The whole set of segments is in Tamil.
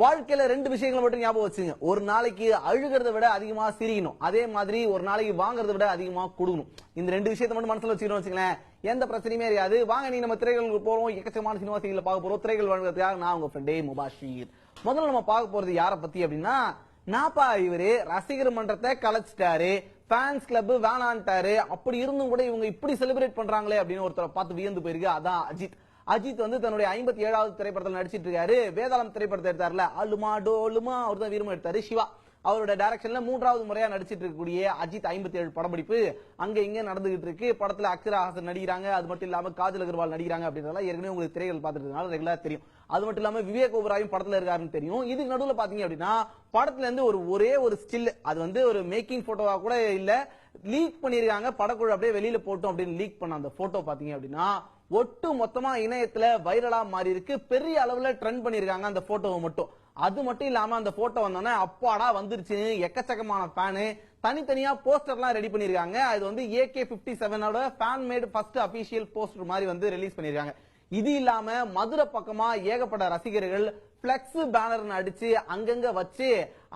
வாழ்க்கையில ரெண்டு விஷயங்களை மட்டும் ஞாபகம் வச்சுங்க ஒரு நாளைக்கு அழுகிறத விட அதிகமா சிரிக்கணும். அதே மாதிரி ஒரு நாளைக்கு வாங்குறத விட அதிகமா கொடுக்கணும். இந்த ரெண்டு விஷயத்தை மட்டும் மனசுல வச்சுக்கணும் வச்சுங்களேன் எந்த பிரச்சனையுமே இருக்காது. வாங்க நீ நம்ம திரைகளுக்கு போறோம். எக்கச்சக்கமான சினிமா பார்க்க போறோம். திரைகள் வழங்குறதுக்காக நான் உங்க ஃப்ரெண்டே முபாஷீர் முதல்ல நம்ம பார்க்க போறது யாரை பத்தி அப்படின்னா நாப்பா இவரு ரசிகர் மன்றத்தை கலைச்சிட்டாரு. Fans club வேணான்ட்டாரு. அப்படி இருந்தும் கூட இவங்க இப்படி செலிப்ரேட் பண்றாங்களே அப்படின்னு ஒருத்தரை பார்த்து வியந்து போயிருக்கு. அதான் அஜித். அஜித் வந்து தன்னுடைய ஐம்பத்தி ஏழாவது திரைப்படத்தில் நடிச்சிட்டு இருக்காரு. வேதாளம் திரைப்படத்தை எடுத்தார்ல. அலுமா டோலுமா அவர் தான் வீரமும் எடுத்தாரு. சிவா. அவரோட டைரக்ஷன்ல மூன்றாவது முறையா நடிச்சிட்டு இருக்கக்கூடிய அஜித் ஐம்பத்தி ஏழு படப்பிடிப்பு அங்க இங்க நடந்துகிட்டு இருக்கு. படத்துல அக்ஷரா ஹாசன் நடிக்கிறாங்க. அது மட்டும் இல்லாம காஜல் அகர்வால் நடிக்கிறாங்க அப்படின்றதெல்லாம் ஏற்கனவே உங்களுக்கு திரைகள் பார்த்துருக்கனால ரெகுலரா தெரியும். அது மட்டும் இல்லாம விவேக் ஓபராயும் படத்துல இருக்காருன்னு தெரியும். இதுக்கு நடுவில் பாத்தீங்க அப்படின்னா படத்துல இருந்து ஒரு ஒரே ஒரு ஸ்டில் அது வந்து ஒரு மேக்கிங் போட்டோவா கூட இல்ல. லீக் பண்ணிருக்காங்க படக்குழு அப்படியே வெளியில போட்டோம் அப்படின்னு லீக் பண்ண அந்த போட்டோ பாத்தீங்க அப்படின்னா ஒட்டு மொத்தமா இணையத்துல வைரலா மாறி இருக்கு பெரிய அளவுல ட்ரெண்ட் பண்ணிருக்காங்க அந்த போட்டோவை மட்டும். அது மட்டும் இல்லாம அந்த போட்டோ வந்தோடனே அப்பாடா வந்துருச்சு. எக்கச்சக்கமான ஃபேனு தனித்தனியா போஸ்டர்லாம் ரெடி பண்ணிருக்காங்க. அது வந்து AK fifty செவனோட fan made first official poster மாதிரி வந்து ரிலீஸ் பண்ணிருக்காங்க. இது இல்லாம மதுரை பக்கமா ஏகப்பட்ட ரசிகர்கள் பிளெக்ஸ் பேனர் அடிச்சு அங்கங்க வச்சு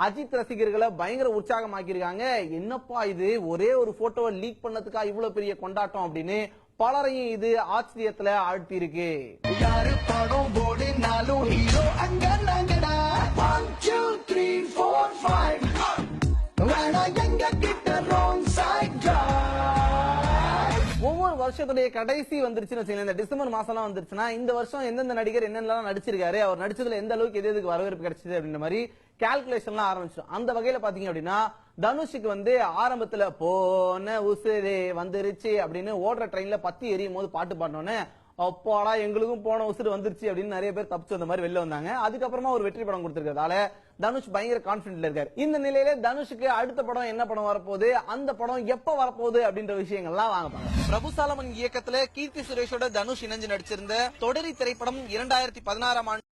அஜித் ரசிகர்களை பயங்கர உற்சாகமாக்கியிருக்காங்க. என்னப்பா இது? ஒரே ஒரு போட்டோவை லீக் பண்ணதுக்கா இவ்வளவு பெரிய கொண்டாட்டம் அப்படின்னு பலரையும் இது ஆச்சரியத்துல ஆழ்த்தி இருக்கு வருஷத்துடைய கடைசி வந்துருச்சுன்னு வச்சுக்கோங்க இந்த டிசம்பர் மாசம்லாம் வந்துருச்சுன்னா இந்த வருஷம் எந்தெந்த நடிகர் என்னென்னலாம் நடிச்சிருக்காரு அவர் நடிச்சதுல எந்த அளவுக்கு எது எதுக்கு வரவேற்பு கிடைச்சது அப்படின்ற மாதிரி கால்குலேஷன்லாம் ஆரம்பிச்சோம் அந்த வகையில பாத்தீங்க அப்படின்னா தனுஷுக்கு வந்து ஆரம்பத்துல போன உசுரே வந்துருச்சு அப்படின்னு ஓடுற ட்ரெயின்ல பத்தி எரியும் போது பாட்டு பாடினோன்னு அப்பாடா எங்களுக்கும் போன உசுறு வந்துருச்சு அப்படின்னு நிறைய பேர் தப்பிச்சு வந்த மாதிரி வெளில வந்தாங்க. அதுக்கப்புறமா ஒரு வெற்றி படம் கொடுத்திருக்கிறதால தனுஷ் பயங்கர கான்பிடன்ட்ல இருக்காரு. இந்த நிலையில தனுஷுக்கு அடுத்த படம் என்ன படம் வரப்போகுது? அந்த படம் எப்ப வரப்போகுது அப்படின்ற விஷயங்கள்லாம் வாங்க பிரபு சாலமன் இயக்கத்துல கீர்த்தி சுரேஷோட தனுஷ் இணைஞ்சு நடிச்சிருந்த தொடரி திரைப்படம் இரண்டாயிரத்தி பதினாறாம் ஆண்டு